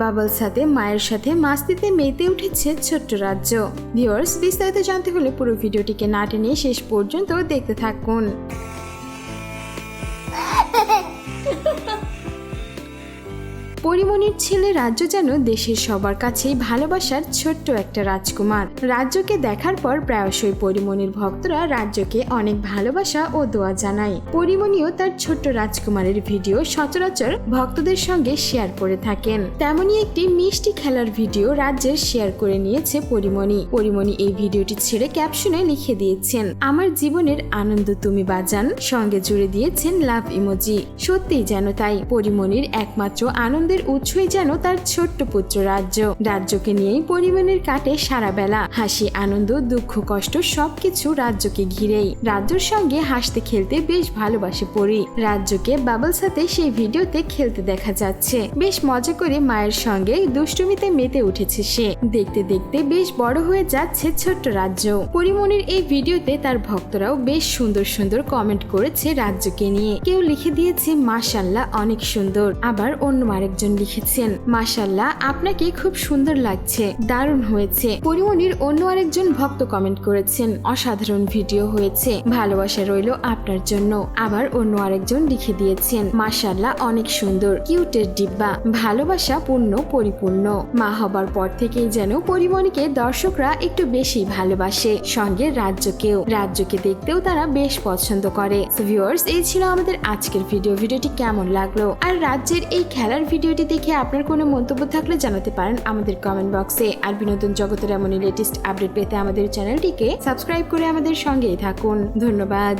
Bubble সাথে, মায়ের সাথে, মাস্তিতে মেতে উঠেছে ছোট্ট রাজ্য। ভিউয়ার্স বিস্তারিত জানতে হলে পুরো ভিডিওটিকে না টেনে শেষ পর্যন্ত দেখতে থাকুন। পরিমণির ছেলে রাজ্য যেন দেশের সবার কাছেই ভালোবাসার ছোট্ট একটা রাজকুমার। রাজ্যকে দেখার পর প্রায়শই পরিমণির ভক্তরা রাজ্যকে অনেক ভালোবাসা ও দোয়া জানায়। পরিমণিও তার ছোট্ট রাজকুমারের ভিডিও সচরাচর ভক্তদের সঙ্গে শেয়ার করে থাকেন। তেমনই একটি মিষ্টি খেলার ভিডিও রাজ্যের শেয়ার করে নিয়েছে পরিমণি পরিমণি এই ভিডিওটি ছেড়ে ক্যাপশনে লিখে দিয়েছেন, আমার জীবনের আনন্দ তুমি বাজান, সঙ্গে জুড়ে দিয়েছেন লাভ ইমোজি। সত্যিই যেন তাই পরিমণির একমাত্র আনন্দের উৎসই যেন তার ছোট্ট পুত্র রাজ্য। রাজ্যকে নিয়েই পরিমণির কাটে সারা বেলা। হাসি, আনন্দ, দুঃখ, কষ্ট সবকিছু রাজ্যকে ঘিরেই। রাজ্যর সঙ্গে হাসতে খেলতে বেশ ভালোবাসে পরি। রাজ্যকে বাবল সাথে সেই ভিডিওতে খেলতে দেখা যাচ্ছে। বেশ মজা করে মায়ের সঙ্গে দুষ্টুমিতে মেতে উঠেছে সে। দেখতে দেখতে বেশ বড় হয়ে যাচ্ছে ছোট্ট রাজ্য। পরিমণির এই ভিডিওতে তার ভক্তরাও বেশ সুন্দর সুন্দর কমেন্ট করেছে রাজ্যকে নিয়ে। কেউ লিখে দিয়েছে, মাশাল্লাহ, অনেক সুন্দর। আবার অন্য আরেকজন লিখেছেন মাশাল্লাহ আপনাকে খুব সুন্দর লাগছে, দারুণ হয়েছে। পরিমণির অন্য আরেকজন ভক্ত কমেন্ট করেছেন, অসাধারণ ভিডিও হয়েছে, ভালোবাসা রইল আপনার জন্য। আবার অন্য আরেকজন লিখে দিয়েছেন মাশাল্লাহ অনেক সুন্দর, কিউটের ডিব্বা, ভালোবাসা পূর্ণ, পরিপূর্ণ। মা হবার পর থেকেই যেন পরিমণিকে দর্শকরা একটু বেশি ভালোবাসে, সঙ্গে রাজ্যকেও। রাজ্যকে দেখতেও তারা বেশ পছন্দ করে। ভিউয়ার্স এই ছিল আমাদের আজকের ভিডিও। ভিডিওটি কেমন লাগল? আর রাজ্যের এই খেলার ভিডিওটি দেখে আপনার কোনো মন্তব্য থাকলে জানাতে পারেন আমাদের কমেন্ট বক্সে আর বিনোদন জগতের এমনই লেটেস্ট আপডেট পেতে আমাদের চ্যানেলটিকে সাবস্ক্রাইব করে আমাদের সঙ্গেই থাকুন। ধন্যবাদ।